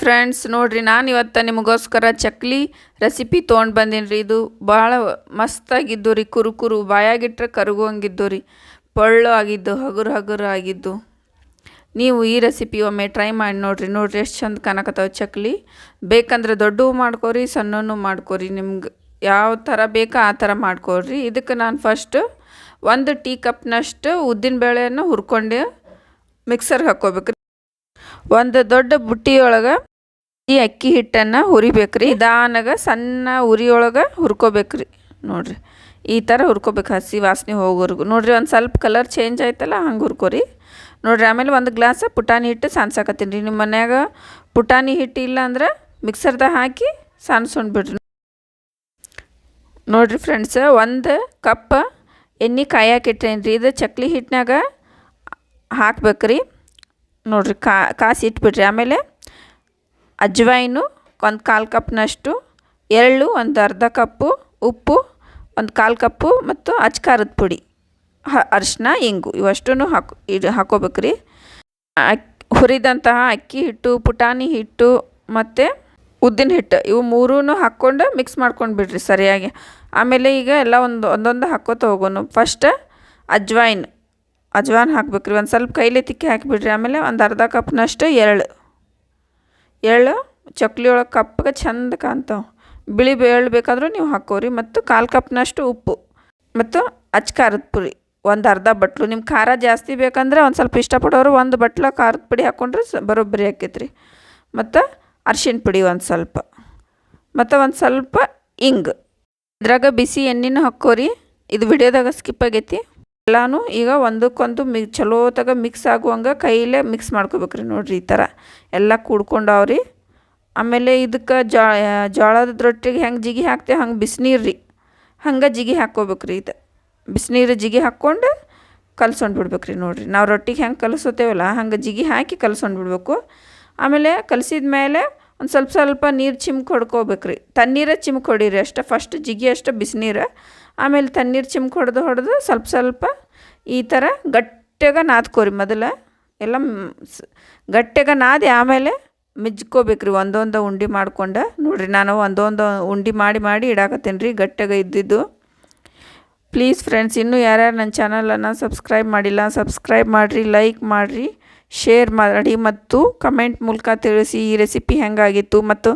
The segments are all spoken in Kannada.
ಫ್ರೆಂಡ್ಸ್ ನೋಡ್ರಿ, ನಾನು ಇವತ್ತು ನಿಮಗೋಸ್ಕರ ಚಕ್ಲಿ ರೆಸಿಪಿ ತೊಗೊಂಡು ಬಂದೀನಿ ರೀ ಇದು ಭಾಳ ಮಸ್ತಾಗಿದ್ದು ರೀ, ಕುರುಕುರು ಕುರು ಬಾಯಾಗಿಟ್ರೆ ಕರಗುವಂಗಿದ್ದು ರೀ. ಪಳ್ಳು ಆಗಿದ್ದು, ಹಗುರು ಹಗುರು ಆಗಿದ್ದು. ನೀವು ಈ ರೆಸಿಪಿ ಒಮ್ಮೆ ಟ್ರೈ ಮಾಡಿ ನೋಡಿರಿ. ನೋಡಿರಿ, ಎಷ್ಟು ಚಂದ ಕಾಣಕತ್ತಾವ ಚಕ್ಲಿ. ಬೇಕಂದ್ರೆ ದೊಡ್ಡವು ಮಾಡ್ಕೊರಿ ಸಣ್ಣನು ಮಾಡ್ಕೊರಿ. ನಿಮ್ಗೆ ಯಾವ ಥರ ಬೇಕೋ ಆ ಥರ ಮಾಡ್ಕೊಳ್ರಿ ಇದಕ್ಕೆ ನಾನು ಫಸ್ಟ್ ಒಂದು ಟೀ ಕಪ್ನಷ್ಟು ಉದ್ದಿನ ಬೇಳೆಯನ್ನು ಹುರ್ಕೊಂಡು ಮಿಕ್ಸರ್ಗೆ ಹಾಕ್ಕೋಬೇಕು. ಒಂದು ದೊಡ್ಡ ಬುಟ್ಟಿಯೊಳಗೆ ಈ ಅಕ್ಕಿ ಹಿಟ್ಟನ್ನು ಹುರಿಬೇಕ್ರಿ. ನಿಧಾನಾಗ ಸಣ್ಣ ಉರಿಯೊಳಗೆ ಹುರ್ಕೋಬೇಕ್ರಿ. ನೋಡಿರಿ, ಈ ಥರ ಹುರ್ಕೋಬೇಕು ಹಸಿ ವಾಸನೆ ಹೋಗೋರ್ಗು ನೋಡಿರಿ, ಒಂದು ಸ್ವಲ್ಪ ಕಲರ್ ಚೇಂಜ್ ಆಯ್ತಲ್ಲ, ಹಂಗೆ ಹುರ್ಕೋರಿ. ನೋಡಿರಿ, ಆಮೇಲೆ ಒಂದು ಗ್ಲಾಸ್ ಪುಟಾಣಿ ಹಿಟ್ಟು ಸಾನ್ಸಾಕತ್ತೀನಿ ರೀ. ನಿಮ್ಮ ಮನ್ಯಾಗ ಪುಟಾಣಿ ಹಿಟ್ಟು ಇಲ್ಲ ಅಂದ್ರೆ ಮಿಕ್ಸರ್ದಾಗ ಹಾಕಿ ಸಾನ್ಸ್ಕೊಂಡ್ಬಿಡ್ರಿ ಬಿಡ್ರಿ. ನೋಡ್ರಿ ಫ್ರೆಂಡ್ಸ್ ಒಂದು ಕಪ್ ಎಣ್ಣೆ ಕಾಯಕ್ಕೆ ಇಟ್ಟೇನಿ ರೀ ಇದು ಚಕ್ಲಿ ಹಿಟ್ಟಿನಾಗ ಹಾಕ್ಬೇಕ್ರಿ. ನೋಡ್ರಿ ಕಾಸಿ ಇಟ್ಬಿಡ್ರಿ. ಆಮೇಲೆ ಅಜ್ವೈನು, ಒಂದು ಕಾಲು ಕಪ್ನಷ್ಟು ಎಳ್ಳು, ಒಂದು ಅರ್ಧ ಕಪ್ಪು ಉಪ್ಪು, ಒಂದು ಕಾಲು ಕಪ್ಪು ಮತ್ತು ಅಚ್ಕಾರದ ಪುಡಿ. ಹ ಅರಿಶಿನ ಇಂಗು ಇವಷ್ಟೂ ಹಾಕು, ಇದು ಹಾಕೋಬೇಕ್ರಿ ಅಕ್, ಹುರಿದಂತಹ ಅಕ್ಕಿ ಹಿಟ್ಟು, ಪುಟಾಣಿ ಹಿಟ್ಟು ಮತ್ತು ಉದ್ದಿನ ಹಿಟ್ಟು ಇವು ಮೂರೂ ಹಾಕ್ಕೊಂಡು ಮಿಕ್ಸ್ ಮಾಡ್ಕೊಂಡು ಬಿಡ್ರಿ ಸರಿಯಾಗಿ. ಆಮೇಲೆ ಈಗ ಎಲ್ಲ ಒಂದು, ಒಂದೊಂದು ಹಾಕೋತ ಹೋಗೋನು. ಫಸ್ಟ್ ಅಜ್ವೈನ್, ಅಜ್ವಾನ್ ಹಾಕ್ಬೇಕ್ರಿ. ಒಂದು ಸ್ವಲ್ಪ ಕೈಲಿ ತಿಕ್ಕಿ ಹಾಕಿಬಿಡ್ರಿ. ಆಮೇಲೆ ಒಂದು ಅರ್ಧ ಕಪ್ನಷ್ಟು ಎಳ್ಳು. ಎಳ್ಳು, ಚಕ್ಲಿ ಒಳಗೆ ಕಪ್ಪಗೆ ಚಂದ ಕಾಣ್ತಾವೆ. ಬಿಳಿ ಎಳ್ಳು ಬೇಕಾದರೂ ನೀವು ಹಾಕೋರಿ ಮತ್ತು ಕಾಲು ಕಪ್ನಷ್ಟು ಉಪ್ಪು ಮತ್ತು ಅಚ್ ಖಾರದ ಪುಡಿ. ಒಂದು ಅರ್ಧ ಬಟ್ಲು. ನಿಮ್ಮ ಖಾರ ಜಾಸ್ತಿ ಬೇಕಂದ್ರೆ ಒಂದು ಸ್ವಲ್ಪ ಇಷ್ಟಪಡೋರು ಒಂದು ಬಟ್ಲ ಖಾರದ ಪುಡಿ ಹಾಕ್ಕೊಂಡ್ರೆ ಸ ಬರೋಬ್ಬರಿ ಆಕೈತ್ರಿ. ಮತ್ತು ಅರ್ಶಿಣ ಪುಡಿ ಒಂದು ಸ್ವಲ್ಪ. ಮತ್ತು ಒಂದು ಸ್ವಲ್ಪ ಇಂಗ್. ಇದ್ರಾಗ ಬಿಸಿ ಎಣ್ಣೆನೂ ಹಾಕೋರಿ ಇದು ವಿಡಿಯೋದಾಗ ಸ್ಕಿಪ್ ಆಗೈತಿ. ಎಲ್ಲಾನು ಈಗ ಒಂದಕ್ಕೊಂದು ಮಿ ಚಲೋತಾಗ ಮಿಕ್ಸ್ ಆಗುವಂಗೆ ಕೈಲೇ ಮಿಕ್ಸ್ ಮಾಡ್ಕೋಬೇಕ್ರಿ ನೋಡಿರಿ ಈ ಥರ ಎಲ್ಲ ಕೂಡ್ಕೊಂಡವ್ರಿ ಆಮೇಲೆ ಇದಕ್ಕೆ ಜೋಳದ ರೊಟ್ಟಿಗೆ ಹೆಂಗೆ ಜಿಗಿ ಹಾಕ್ತೇವೆ ಹಂಗೆ ಬಿಸಿನೀರು ರೀ. ಹಂಗೆ ಜಿಗಿ ಹಾಕ್ಕೋಬೇಕ್ರಿ ಇದು. ಬಿಸಿನೀರು ಜಿಗಿ ಹಾಕ್ಕೊಂಡು ಕಲ್ಸೊಂಡು ಬಿಡ್ಬೇಕ್ರಿ ನೋಡಿರಿ. ನಾವು ರೊಟ್ಟಿಗೆ ಹೆಂಗೆ ಕಲಸೋತೇವಲ್ಲ ಹಂಗೆ ಜಿಗಿ ಹಾಕಿ ಕಲ್ಸೊಂಡು ಬಿಡ್ಬೇಕು. ಆಮೇಲೆ ಕಲಸಿದ ಮೇಲೆ ಒಂದು ಸ್ವಲ್ಪ ಸ್ವಲ್ಪ ನೀರು ಚಿಮ್ಕ್ ಹೊಡ್ಕೋಬೇಕ್ರಿ ತಣ್ಣೀರೇ ಚಿಮ್ಕ್ ಹೊಡೀರಿ ಅಷ್ಟೇ. ಫಸ್ಟ್ ಜಿಗಿ ಅಷ್ಟು ಬಿಸಿನೀರು. ಆಮೇಲೆ ತಣ್ಣೀರು ಚಿಮ್ಕ್ ಹೊಡೆದು ಹೊಡೆದು ಸ್ವಲ್ಪ ಸ್ವಲ್ಪ ಈ ಥರ ಗಟ್ಟಿಯಾಗ ನಾದ್ಕೋರಿ ಮೊದಲು. ಎಲ್ಲ ಗಟ್ಟಿಯಾಗ ನಾದಿ ಆಮೇಲೆ ಮಿಜ್ಕೋಬೇಕ್ರಿ ಒಂದೊಂದು ಉಂಡೆ ಮಾಡ್ಕೊಂಡು. ನೋಡಿರಿ ನಾನು ಒಂದೊಂದು ಉಂಡೆ ಮಾಡಿ ಮಾಡಿ ಇಡಾಕತ್ತೀನಿ ರೀ ಗಟ್ಟಿಯಾಗ ಇದ್ದಿದ್ದು. ಪ್ಲೀಸ್ ಫ್ರೆಂಡ್ಸ್ ಇನ್ನೂ ಯಾರ್ಯಾರು ನನ್ನ ಚಾನಲನ್ನು ಸಬ್ಸ್ಕ್ರೈಬ್ ಮಾಡಿಲ್ಲ ಸಬ್ಸ್ಕ್ರೈಬ್ ಮಾಡಿರಿ ಲೈಕ್ ಮಾಡಿರಿ ಶೇರ್ ಮಾಡಿ ಮತ್ತು ಕಮೆಂಟ್ ಮೂಲಕ ತಿಳಿಸಿ ಈ ರೆಸಿಪಿ ಹೆಂಗಾಗಿತ್ತು ಮತ್ತು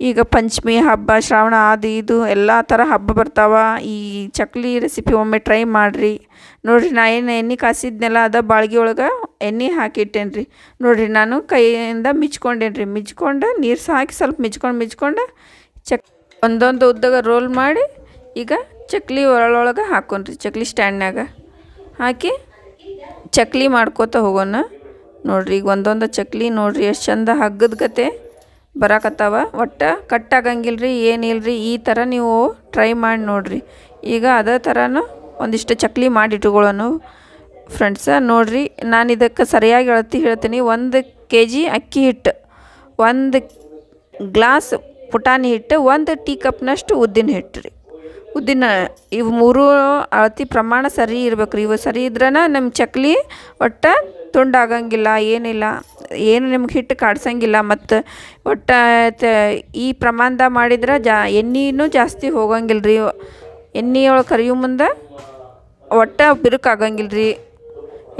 ಈಗ ಪಂಚಮಿ, ಹಬ್ಬ, ಶ್ರಾವಣ ಅದು ಇದು ಎಲ್ಲ ಥರ ಹಬ್ಬ ಬರ್ತಾವೆ. ಈ ಚಕ್ಲಿ ರೆಸಿಪಿ ಒಮ್ಮೆ ಟ್ರೈ ಮಾಡಿರಿ. ನೋಡಿರಿ ನಾ ಏನು ಎಣ್ಣೆ ಕಾಸಿದ್ನೆಲ್ಲ ಅದ ಬಾಳ್ಗೆ ಒಳಗೆ ಎಣ್ಣೆ ಹಾಕಿಟ್ಟೇನೆ ರೀ ನೋಡಿರಿ ನಾನು ಕೈಯಿಂದ ಮಿಚ್ಕೊಂಡೇನಿ ರೀ ಮಿಚ್ಕೊಂಡು ನೀರು ಹಾಕಿ ಸ್ವಲ್ಪ ಮಿಚ್ಕೊಂಡು ಮಿಚ್ಕೊಂಡು ಚಕ್ ಒಂದೊಂದು ಉದ್ದಾಗ ರೋಲ್ ಮಾಡಿ ಈಗ ಚಕ್ಲಿ ಒಳೊಳಗೆ ಹಾಕೊಂಡ್ರಿ. ಚಕ್ಲಿ ಸ್ಟ್ಯಾಂಡ್ನಾಗ ಹಾಕಿ ಚಕ್ಲಿ ಮಾಡ್ಕೋತ ಹೋಗೋಣ. ನೋಡಿರಿ ಈಗ ಒಂದೊಂದು ಚಕ್ಲಿ ನೋಡ್ರಿ ಎಷ್ಟು ಚಂದ ಹಗ್ಗದ ಗತೆ. ಬರಾಕತ್ತಾವ. ಒಟ್ಟು ಕಟ್ ರೀ ಏನಿಲ್ಲ ರೀ ಈ ಥರ ನೀವು ಟ್ರೈ ಮಾಡಿ ನೋಡ್ರಿ. ಈಗ ಅದೇ ಥರನೂ ಒಂದಿಷ್ಟು ಚಕ್ಲಿ ಮಾಡಿ ಫ್ರೆಂಡ್ಸ ನೋಡ್ರಿ, ನಾನು ಇದಕ್ಕೆ ಸರಿಯಾಗಿ ಹೇಳ್ತಿ ಹೇಳ್ತೀನಿ. ಒಂದು ಕೆ ಜಿ ಅಕ್ಕಿ ಹಿಟ್ಟು, ಒಂದು ಗ್ಲಾಸ್ ಪುಟಾಣಿ ಹಿಟ್ಟು, ಒಂದು ಟೀ ಕಪ್ನಷ್ಟು ಉದ್ದಿನ ಹಿಟ್ಟು ರೀ. ಉದ್ದಿನ, ಇವು ಮೂರು ಅಳತಿ ಪ್ರಮಾಣ ಸರಿ ಇರ್ಬೇಕು ರೀ ಇವು ಸರಿ ಇದ್ರನ ನಮ್ಮ ಚಕ್ಲಿ ಒಟ್ಟು ತುಂಡಾಗಂಗಿಲ್ಲ, ಏನಿಲ್ಲ. ಏನು ನಿಮ್ಗೆ ಹಿಟ್ಟು ಕಾಡ್ಸಂಗಿಲ್ಲ, ಮತ್ತು ಒಟ್ಟು ಈ ಪ್ರಮಾಣದಾಗ ಮಾಡಿದ್ರೆ ಜಾ ಎಣ್ಣೆನೂ ಜಾಸ್ತಿ ಹೋಗಂಗಿಲ್ಲ ರೀ ಎಣ್ಣೆಯೊಳಗೆ ಕರಿಯೋ ಮುಂದೆ ಒಟ್ಟು ಬಿರುಕಾಗಂಗಿಲ್ಲ ರೀ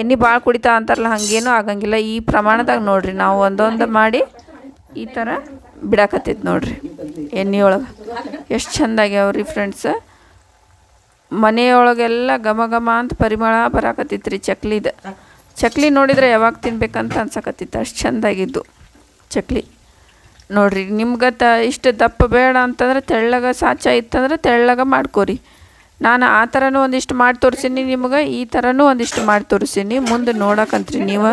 ಎಣ್ಣೆ ಭಾಳ ಕುಡಿತಾ ಅಂತಾರಲ್ಲ, ಹಾಗೇನೂ ಆಗಂಗಿಲ್ಲ. ಈ ಪ್ರಮಾಣದಾಗ ನೋಡಿರಿ, ನಾವು ಒಂದೊಂದು ಮಾಡಿ ಈ ಥರ ಬಿಡಾಕತ್ತೈತೆ ನೋಡಿರಿ ಎಣ್ಣೆಯೊಳಗೆ. ಎಷ್ಟು ಚೆಂದ ರೀ ಫ್ರೆಂಡ್ಸ. ಮನೆಯೊಳಗೆಲ್ಲ ಘಮ ಘಮ ಅಂತ ಪರಿಮಳ ಬರಾಕತ್ತೈತೆ ರೀ ಚಕ್ಲಿದು. ಚಕ್ಲಿ ನೋಡಿದ್ರೆ ಯಾವಾಗ ತಿನ್ಬೇಕಂತ ಅನ್ಸಕತ್ತಿತ್ತು. ಅಷ್ಟು ಚೆಂದಾಗಿದ್ದು ಚಕ್ಲಿ. ನೋಡಿರಿ, ನಿಮ್ಗೆ ತ ಇಷ್ಟು ದಪ್ಪ ಬೇಡ ಅಂತಂದ್ರೆ ತೆಳ್ಳಗ ಸಾಚ ಇತ್ತಂದ್ರೆ ತೆಳ್ಳಗ ಮಾಡ್ಕೋರಿ. ನಾನು ಆ ಥರನೂ ಒಂದಿಷ್ಟು ಮಾಡಿ ತೋರಿಸೀನಿ ನಿಮ್ಗೆ, ಈ ಥರನೂ ಒಂದಿಷ್ಟು ಮಾಡಿ ತೋರಿಸೀನಿ. ಮುಂದೆ ನೋಡಕಂತ್ರಿ ನೀವು.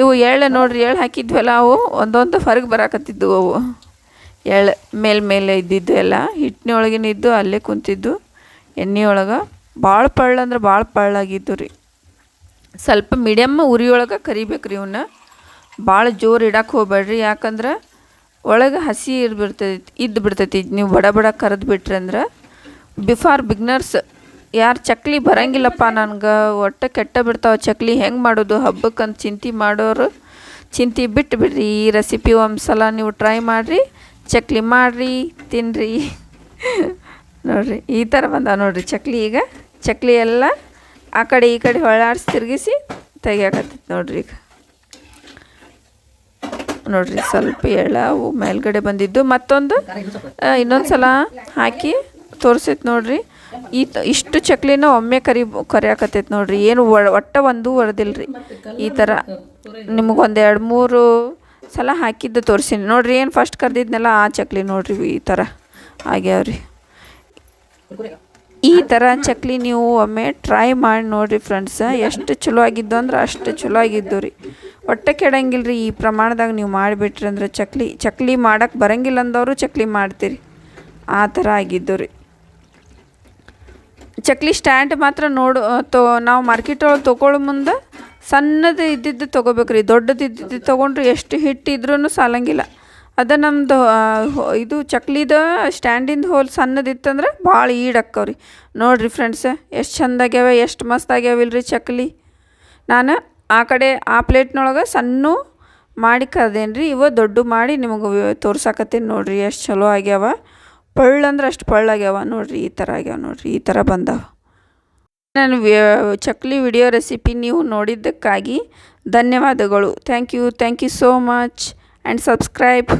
ಇವು ಎಳ್ಳು ನೋಡ್ರಿ, ಎಳ್ಳು ಹಾಕಿದ್ವಲ್ಲ ಅವು, ಒಂದೊಂದು ಹೊರಗೆ ಬರಾಕತ್ತಿದ್ವು ಅವು. ಎಳ್ಳು ಮೇಲೆ ಮೇಲೆ ಇದ್ದಿದ್ದು ಎಲ್ಲ ಹಿಟ್ಟಿನೊಳಗಿನ ಇದ್ದು ಅಲ್ಲೇ ಕುಂತಿದ್ದು ಎಣ್ಣೆ ಒಳಗೆ ಭಾಳ ಪಳ್ಳ ಅಂದ್ರೆ ಭಾಳ ಪಳ್ಳಾಗಿದ್ದು ರೀ. ಸ್ವಲ್ಪ ಮೀಡಿಯಮ್ ಉರಿಯೊಳಗೆ ಕರಿಬೇಕು ರೀ ಇವನ್ನ ಭಾಳ ಜೋರು ಇಡಕ್ಕೆ ಹೋಗ್ಬೇಡ್ರಿ. ಯಾಕಂದ್ರೆ ಒಳಗೆ ಹಸಿ ಇರ್ಬಿಡ್ತೈತಿ ಇದ್ದು ಬಿಡ್ತೈತಿ. ನೀವು ಬಡ ಬಡ ಕರೆದು ಬಿಟ್ರಿ ಅಂದ್ರೆ ಬಿಫಾರ್ ಬಿಗ್ನರ್ಸ್ ಯಾರು ಚಕ್ಲಿ ಬರಂಗಿಲ್ಲಪ್ಪ ನನಗೆ. ಒಟ್ಟು ಕೆಟ್ಟ ಬಿಡ್ತಾವೆ ಚಕ್ಲಿ. ಹೆಂಗೆ ಮಾಡೋದು? ಹಬ್ಬಕ್ಕಂತ ಚಿಂತೆ ಮಾಡೋರು ಚಿಂತೆ ಬಿಟ್ಟು ಬಿಡ್ರಿ. ಈ ರೆಸಿಪಿ ಒಂದು ಸಲ ನೀವು ಟ್ರೈ ಮಾಡಿರಿ. ಚಕ್ಲಿ ಮಾಡಿರಿ ತಿನ್ನಿರಿ ನೋಡಿರಿ, ಈ ಥರ ಬಂದ ನೋಡಿರಿ ಚಕ್ಲಿ ಈಗ. ಚಕ್ಲಿ ಎಲ್ಲ ಆ ಕಡೆ ಈ ಕಡೆ ಹೊಳ್ಳಾಡ್ಸಿ ತಿರುಗಿಸಿ ತೆಗಿಯಾಕತ್ತೈತೆ ನೋಡ್ರಿ ಈಗ. ನೋಡ್ರಿ ಸ್ವಲ್ಪ ಎಳ್ಳವು ಮೇಲ್ಗಡೆ ಬಂದಿದ್ದು. ಮತ್ತೊಂದು ಇನ್ನೊಂದು ಸಲ ಹಾಕಿ ತೋರಿಸೈತೆ ನೋಡ್ರಿ. ಈ ಇಷ್ಟು ಚಕ್ಲಿನ ಒಮ್ಮೆ ಕರಿ, ಕರಿಯಾಕತ್ತೈತೆ ನೋಡ್ರಿ. ಏನು ಒಟ್ಟ ಒಂದು ಒಡೆದಿಲ್ರಿ. ಈ ಥರ ನಿಮಗೊಂದು ಎರಡು ಮೂರು ಸಲ ಹಾಕಿದ್ದು ತೋರಿಸೀನಿ. ನೋಡ್ರಿ ಏನು ಫಸ್ಟ್ ಕರೆದಿದ್ನೆಲ್ಲ ಆ ಚಕ್ಲಿ ನೋಡ್ರಿ ಈ ಥರ ಆಗ್ಯಾವ್ರಿ. ಈ ಥರ ಚಕ್ಲಿ ನೀವು ಒಮ್ಮೆ ಟ್ರೈ ಮಾಡಿ ನೋಡಿರಿ ಫ್ರೆಂಡ್ಸ ಎಷ್ಟು ಚಲೋ ಆಗಿದ್ದು ಅಂದ್ರೆ ಅಷ್ಟು ಚಲೋ ಆಗಿದ್ದು ರೀ. ಹೊಟ್ಟೆ ಕೆಡಂಗಿಲ್ಲ ರೀ ಈ ಪ್ರಮಾಣದಾಗ ನೀವು ಮಾಡಿಬಿಟ್ರಿ ಅಂದ್ರೆ ಚಕ್ಲಿ ಚಕ್ಲಿ ಮಾಡೋಕ್ಕೆ ಬರಂಗಿಲ್ಲ ಅಂದವರು ಚಕ್ಲಿ ಮಾಡ್ತೀರಿ. ಆ ಥರ ಆಗಿದ್ದು ರೀ. ಚಕ್ಲಿ ಸ್ಟ್ಯಾಂಡ್ ಮಾತ್ರ ನೋಡು ತೋ, ನಾವು ಮಾರ್ಕೆಟ್ ಒಳಗೆ ತೊಗೊಳ್ಳೋ ಮುಂದೆ ಸಣ್ಣದು ಇದ್ದಿದ್ದು ತೊಗೋಬೇಕು ರೀ ದೊಡ್ಡದು ಇದ್ದಿದ್ದು ತೊಗೊಂಡ್ರೆ ಎಷ್ಟು ಹಿಟ್ಟಿದ್ರೂ ಸಾಲಂಗಿಲ್ಲ. ಅದು ನಮ್ಮದು ಇದು ಚಕ್ಲಿದ ಸ್ಟ್ಯಾಂಡಿಂದ ಹೋಲ್ ಸಣ್ಣದಿತ್ತಂದ್ರೆ ಭಾಳ ಈಡಕ್ಕವ್ರಿ ನೋಡಿರಿ ಫ್ರೆಂಡ್ಸ್ ಎಷ್ಟು ಚಂದಾಗ್ಯಾವ, ಎಷ್ಟು ಮಸ್ತ್ ಆಗ್ಯಾವಿಲ್ರಿ ಚಕ್ಲಿ. ನಾನು ಆ ಕಡೆ ಆ ಪ್ಲೇಟ್ನೊಳಗೆ ಸಣ್ಣ ಮಾಡಿ ಕದೇನ್ರಿ ಇವ ದೊಡ್ಡ ಮಾಡಿ ನಿಮಗೆ ತೋರ್ಸಾಕತ್ತೀನಿ ನೋಡಿರಿ ಎಷ್ಟು ಚಲೋ ಆಗ್ಯಾವ. ಪಳ್ಳಂದ್ರೆ ಅಷ್ಟು ಪಳ್ಳಾಗ್ಯಾವ ನೋಡಿರಿ, ಈ ಥರ ಆಗ್ಯಾವ ನೋಡಿರಿ, ಈ ಥರ ಬಂದಾವ. ನಾನು ಚಕ್ಲಿ ವಿಡಿಯೋ ರೆಸಿಪಿ ನೀವು ನೋಡಿದ್ದಕ್ಕಾಗಿ ಧನ್ಯವಾದಗಳು. Thank you thank you so much and subscribe